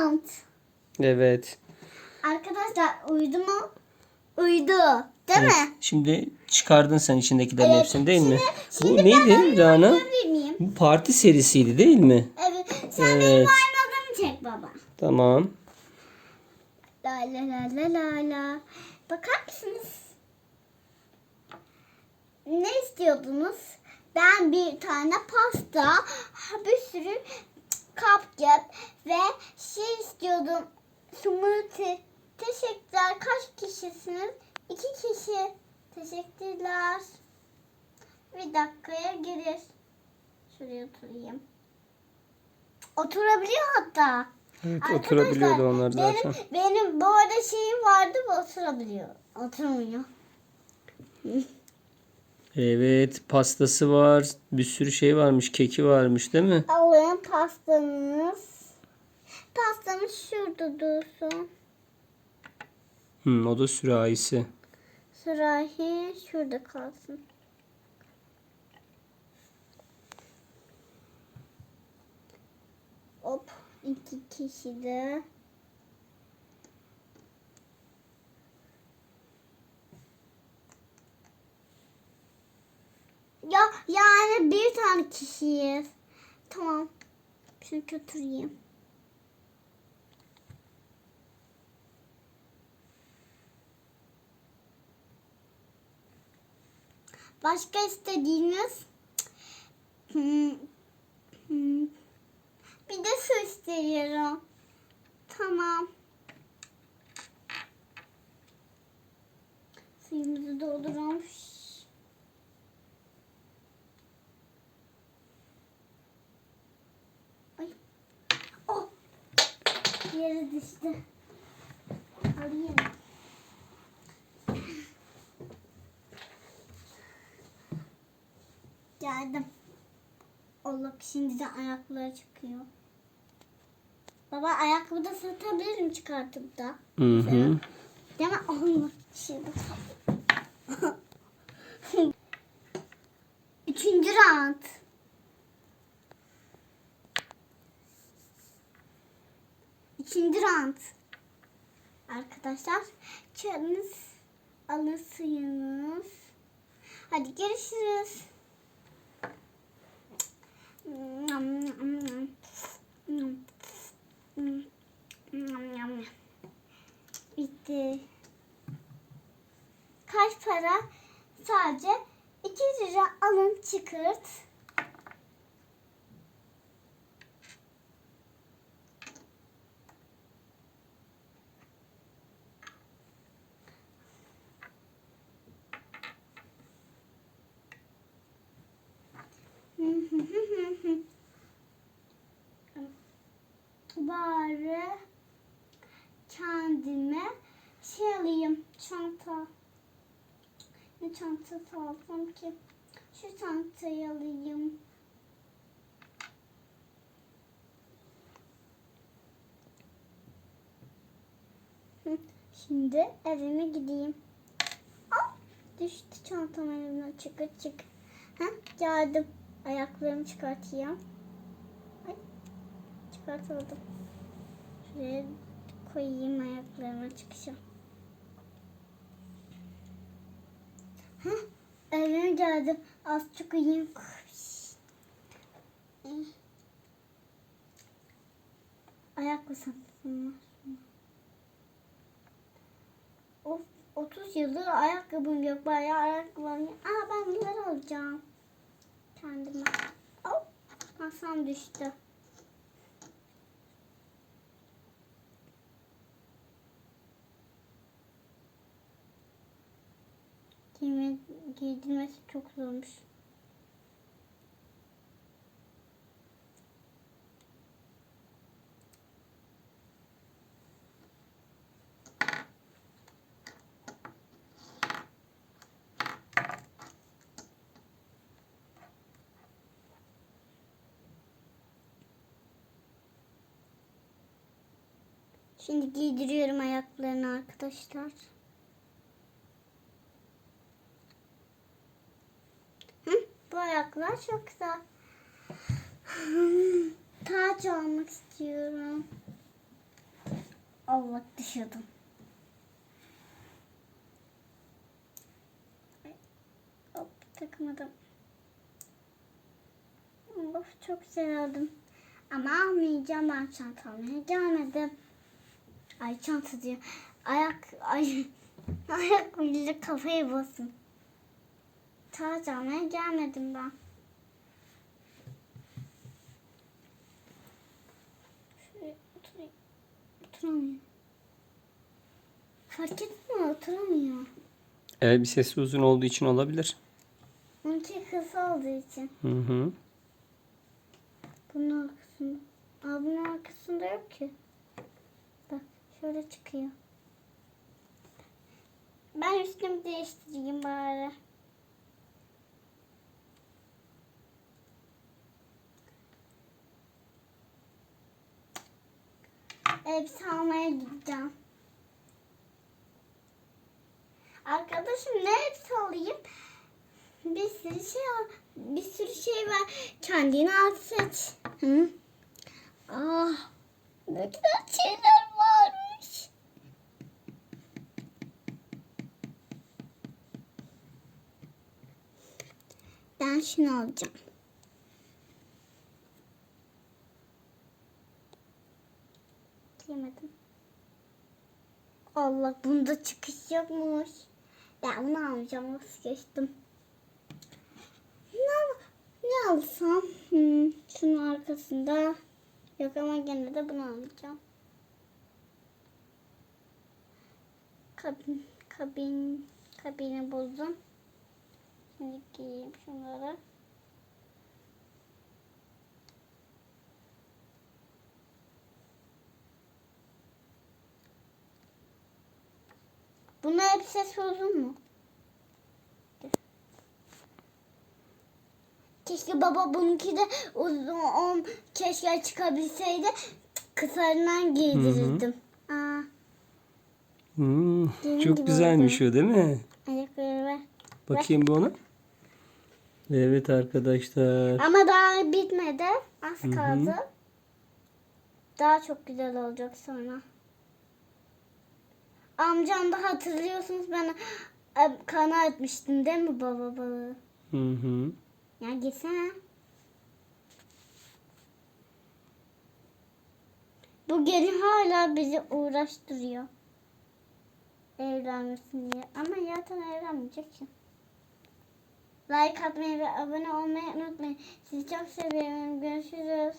round. Evet. Arkadaşlar uyudu mu? Uyudu. Değil Evet. mi? Şimdi çıkardın sen içindekilerin Evet. hepsini değil mi? Şimdi Bu neydi Rana? Bu parti serisiydi değil mi? Evet. Sen benim Evet. oynadığımı çek baba. Tamam. La la la la la la. Bakar mısınız? Ne istiyordunuz? Ben bir tane pasta, bir sürü cupcake ve şey istiyordum. Smoothie. Teşekkürler. Kaç kişisiniz? İki kişi. Teşekkürler. Bir dakikaya gelir. Şuraya oturayım. Oturabiliyor hatta. Evet Arkadaşlar, oturabiliyordu onlar zaten. Benim, benim bu arada şeyim vardı bu oturabiliyor. Oturmuyor. Evet pastası var. Bir sürü şey varmış. Keki varmış değil mi? Alın pastanız. Pastanız şurada dursun. Hmm, o da sürahisi. Sürahi şurada kalsın. Hop iki kişi de. Ya yani bir tane kişiyiz. Tamam. Şunu götüreyim. Başka istediğiniz? Hmm. Hmm. Bir de su istiyorum. Tamam. Suyumuzu dolduralım. Ay. Oh. Yere düştü. Alayım. Geldim. Allah şimdi de ayakları çıkıyor. Baba ayakkabı da satabilirim çıkartıp da. Hı hı. Değil mi? Allah şimdi. Üçüncü round. Üçüncü round. Arkadaşlar çayınız alın suyunuz. Hadi görüşürüz. Bitti. Kaç para? Sadece 2 lira alın çıkırt. Bari kendime şey alayım çanta. Ne çantası alsam ki? Şu çantayı alayım. Şimdi evime gideyim. Aa, düştü çantam elimden çıkır çık. Ha, geldim. Ayaklarımı çıkartayım. Ay, çıkartamadım. Şuraya koyayım ayaklarıma çıkacağım. Hah, evime geldim. Az çok uyuyayım. Ayak uzatmasın. Of 30 yıldır ayakkabım yok. Bayağı ayakkabım yok. Aa ben bunları alacağım. Kendime. Hop. Masam düştü. Giyme, giydirmesi çok zormuş. Şimdi giydiriyorum ayaklarını arkadaşlar. Hı, çok güzel. Taç almak istiyorum. bak düşürdüm. Hop takmadım. Of çok güzel oldum. Ama almayacağım ben çanta almaya gelmedim. Ay çanta diyor. Ayak ay ayak bile kafayı basın. Taç almaya gelmedim ben. Şuraya oturayım. Oturamıyor. Fark mi? Oturamıyor. Elbisesi uzun olduğu için olabilir. Onunki kısa olduğu için. Hı hı. Bunun arkasında. Aa bunun arkasında yok ki. Bak şöyle çıkıyor. Ben üstümü değiştireyim bari. Elbise almaya gideceğim. Arkadaşım ne elbise alayım? Bir sürü şey al. Bir sürü şey var. Kendini al seç. Hı? Ah, ne güzel şeyler varmış. Ben şunu alacağım. Giyemedim. Allah bunda çıkış yokmuş. Ben bunu almayacağım. Vazgeçtim. Ne, al- ne alsam? Hmm, şunun arkasında. Yok ama gene de bunu alacağım. Kabin, kabin, kabini buldum. Şimdi giyeyim şunları. Bunun elbisesi uzun mu? Keşke baba bununki de uzun on keşke çıkabilseydi kısalarından giydirirdim. Aa, Hmm, çok güzelmiş o değil mi? ayakları ver. Bakayım bir ona. Evet arkadaşlar. Ama daha bitmedi. Az hı. kaldı. Daha çok güzel olacak sonra. Amcam da hatırlıyorsunuz ben e, kana etmiştim değil mi baba balığı? Hı hı. Ya gitsene. Bu gelin hala bizi uğraştırıyor. Evlenmesin diye. Ama zaten evlenmeyecek ki. Like atmayı ve abone olmayı unutmayın. Sizi çok seviyorum. Görüşürüz.